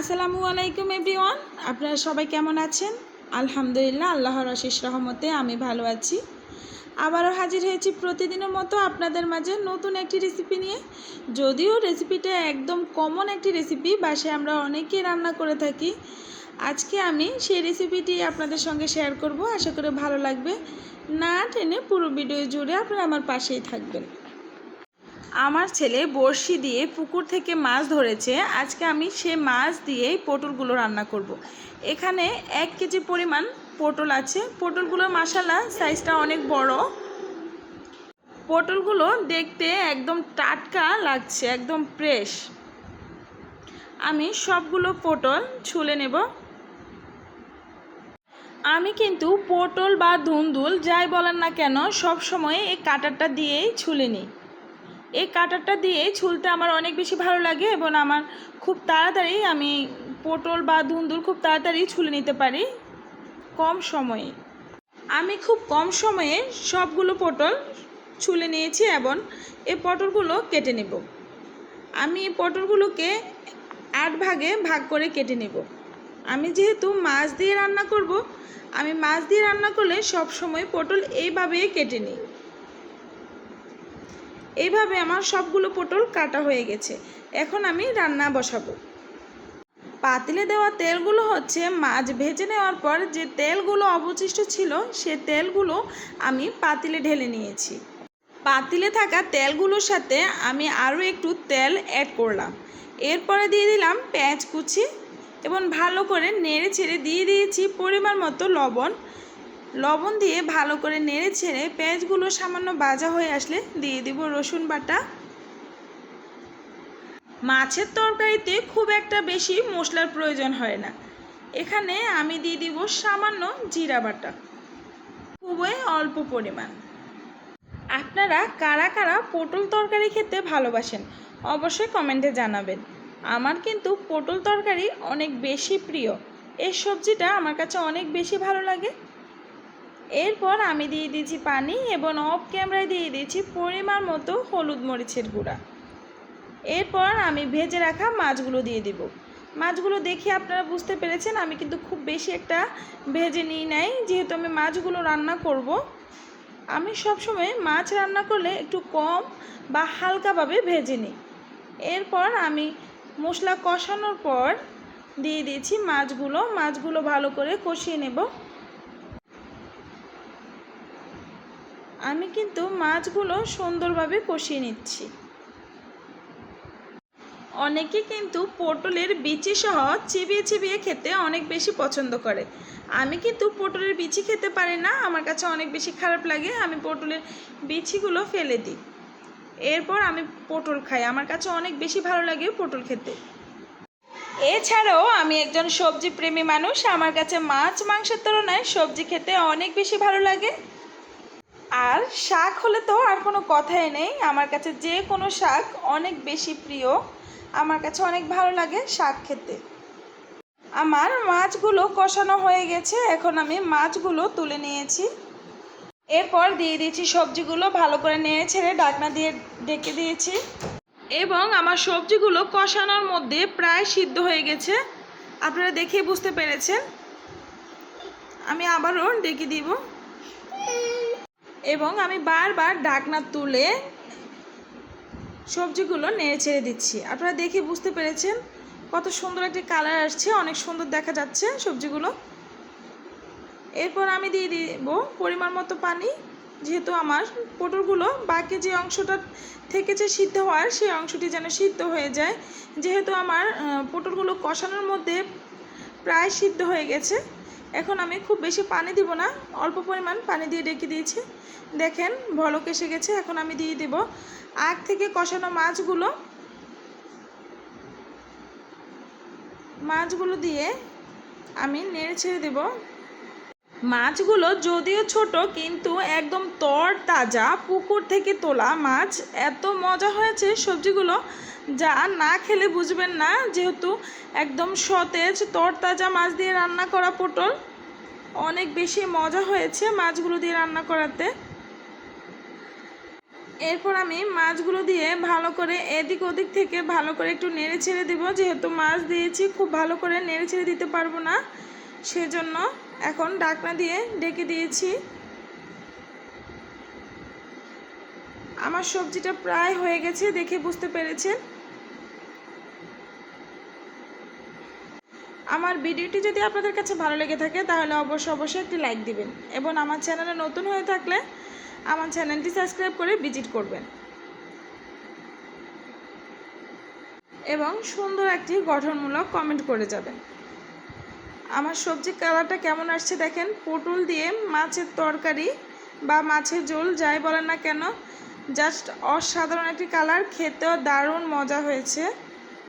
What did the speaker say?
আসসালামু আলাইকুম এভরিওয়ান, আপনারা সবাই কেমন আছেন? আলহামদুলিল্লাহ, আল্লাহর আশিস রহমতে আমি ভালো আছি। আবারও হাজির হয়েছি প্রতিদিনের মতো আপনাদের মাঝে নতুন একটি রেসিপি নিয়ে। যদিও রেসিপিটা একদম কমন একটি রেসিপি বাসায় আমরা অনেকেই রান্না করে থাকি। আজকে আমি সেই রেসিপিটি আপনাদের সঙ্গে শেয়ার করব, আশা করে ভালো লাগবে। না টেনে পুরো ভিডিও জুড়ে আপনারা আমার পাশেই থাকবেন। আমার ছেলে বড়শি দিয়ে পুকুর থেকে মাছ ধরেছে। আজকে আমি সে মাছ দিয়েই পটলগুলো রান্না করব। এখানে এক কেজি পরিমাণ পটল আছে। পটলগুলোর মশালা সাইজটা অনেক বড়। পটলগুলো দেখতে একদম টাটকা লাগছে, একদম ফ্রেশ। আমি সবগুলো পটল ছুলে নেব। আমি কিন্তু পটল বা ধুন্দুল যাই বলেন না কেন সব সময় এই কাটারটা দিয়েই ছুলে নিই। এই কাটারটা দিয়ে ছুলতে আমার অনেক বেশি ভালো লাগে এবং আমার খুব তাড়াতাড়ি আমি পটল বা ধুন্দুল খুব তাড়াতাড়ি ছুলে নিতে পারি কম সময়ে। আমি খুব কম সময়ে সবগুলো পটল ছুলে নিয়েছি এবং এই পটলগুলো কেটে নেব। আমি এই পটলগুলোকে আট ভাগে ভাগ করে কেটে নেব। আমি যেহেতু মাছ দিয়ে রান্না করব, আমি মাছ দিয়ে রান্না করলে সব সময় পটল এইভাবে কেটে নিই। এইভাবে আমার সবগুলো পটল কাটা হয়ে গেছে। এখন আমি রান্না বসাবো। পাতিলে দেওয়া তেলগুলো হচ্ছে মাছ ভেজে নেওয়ার পর যে তেলগুলো অবশিষ্ট ছিল, সে তেলগুলো আমি পাতিলে ঢেলে নিয়েছি। পাতিলে থাকা তেলগুলোর সাথে আমি আরও একটু তেল অ্যাড করলাম। এরপরে দিয়ে দিলাম পেঁয়াজ কুচি এবং ভালো করে নেড়ে ছেড়ে দিয়ে দিয়েছি পরিমাণ মতো লবণ। লবণ দিয়ে ভালো করে নেড়ে ছেড়ে পেঁয়াজগুলো সামান্য ভাজা হয়ে আসলে দিয়ে দিব রসুন বাটা। মাছের তরকারিতে খুব একটা বেশি মশলার প্রয়োজন হয় না। এখানে আমি দিয়ে দিব সামান্য জিরা বাটা। খুবই অল্প পরিমাণ। আপনারা কারা কারা পটল তরকারি খেতে ভালোবাসেন অবশ্যই কমেন্টে জানাবেন। আমার কিন্তু পটল তরকারি অনেক বেশি প্রিয়। এই সবজিটা আমার কাছে অনেক বেশি ভালো লাগে। এরপর আমি দিয়ে দিয়েছি পানি এবং অফ ক্যামেরায় দিয়ে দিয়েছি পরিমাণ মতো হলুদ মরিচের গুঁড়া। এরপর আমি ভেজে রাখা মাছগুলো দিয়ে দিব। মাছগুলো দেখে আপনারা বুঝতে পেরেছেন, আমি কিন্তু খুব বেশি একটা ভেজে নিই নাই, যেহেতু আমি মাছগুলো রান্না করব। আমি সবসময় মাছ রান্না করলে একটু কম বা হালকাভাবে ভেজে নিই। এরপর আমি মশলা কষানোর পর দিয়ে দিয়েছি মাছগুলো। মাছগুলো ভালো করে কষিয়ে নেব। আমি কিন্তু মাছগুলো সুন্দরভাবে কষিয়ে নিচ্ছি। অনেকে কিন্তু পটলের বিচি সহ চিবিয়ে চিবিয়ে খেতে অনেক বেশি পছন্দ করে। আমি কিন্তু পটলের বিচি খেতে পারি না, আমার কাছে অনেক বেশি খারাপ লাগে, আমি পটলের বিচিগুলো ফেলে দিই। এরপর আমি পটল খাই, আমার কাছে অনেক বেশি ভালো লাগে পটল খেতে। এছাড়াও আমি একজন সবজি প্রেমী মানুষ, আমার কাছে মাছ মাংসের তুলনায় সবজি খেতে অনেক বেশি ভালো লাগে। আর শাক হলে তো আর কোনো কথাই নেই। আমার কাছে যে কোনো শাক অনেক বেশি প্রিয়। আমার কাছে অনেক ভালো লাগে শাক খেতে। আমার মাছগুলো কষানো হয়ে গেছে। এখন আমি মাছগুলো তুলে নিয়েছি। এরপর দিয়ে দিয়েছি সবজিগুলো। ভালো করে নেড়ে ছেড়ে ডাকনা দিয়ে ডেকে দিয়েছি। এবং আমার সবজিগুলো কষানোর মধ্যে প্রায় সিদ্ধ হয়ে গেছে। আপনারা দেখেই বুঝতে পেরেছেন। আমি আবারও ডেকে দিব। এবং আমি বারবার ডাকনা তুলে সবজিগুলো নেড়ে ছেড়ে দিচ্ছি। আপনারা দেখে বুঝতে পেরেছেন কত সুন্দর একটি কালার আসছে, অনেক সুন্দর দেখা যাচ্ছে সবজিগুলো। এরপর আমি দিয়ে দিব পরিমাণ মতো পানি, যেহেতু আমার পটলগুলো বাকি যে অংশটা থেকেছে সিদ্ধ হওয়ার সেই অংশটি যেন সিদ্ধ হয়ে যায়। যেহেতু আমার পটলগুলো কষানোর মধ্যে প্রায় সিদ্ধ হয়ে গেছে এখন আমি খুব বেশি পানি দিব না, অল্প পরিমাণ পানি দিয়ে ডেকে দিয়েছি। দেখেন, ভলক এসে গেছে, এখন আমি দিয়ে দেব। আগ থেকে কষানো মাছগুলো মাছগুলো দিয়ে আমি নেড়ে ছেড়ে দেব। মাছগুলো যদিও ছোট, কিন্তু একদম তর তাজা পুকুর থেকে তোলা মাছ। এত মজা হয়েছে সবজিগুলো, যা না খেলে বুঝবেন না, যেহেতু একদম সতেজ, তরতাজা মাছ দিয়ে রান্না করা পটল। অনেক বেশি মজা হয়েছে মাছগুলো দিয়ে রান্না করাতে। এরপর আমি মাছগুলো দিয়ে ভালো করে এদিক ওদিক থেকে ভালো করে একটু নেড়ে ছেড়ে দেবো, যেহেতু মাছ দিয়েছি, খুব ভালো করে নেড়ে ছেড়ে দিতে পারব না। সেজন্য এখন ডাকনা দিয়ে ডেকে দিয়েছি। আমার সবজিটা প্রায় হয়ে গেছে, দেখে বুঝতে পেরেছেন? আমার ভিডিওটি যদি আপনাদের কাছে ভালো লেগে থাকে, তাহলে অবশ্যই অবশ্যই একটি লাইক দিবেন এবং আমার চ্যানেলে নতুন হয়ে থাকলে আমার চ্যানেলটি সাবস্ক্রাইব করে ভিজিট করবেন। এবং সুন্দর একটি গঠনমূলক কমেন্ট করে যাবেন। আমার সবজি কালারটা কেমন আসছে দেখেন? পটল দিয়ে মাছের তরকারি বা মাছের ঝোল যাই বলেন না কেন জাস্ট অসাধারণ একটি কালার, খেতেও দারুণ মজা হয়েছে।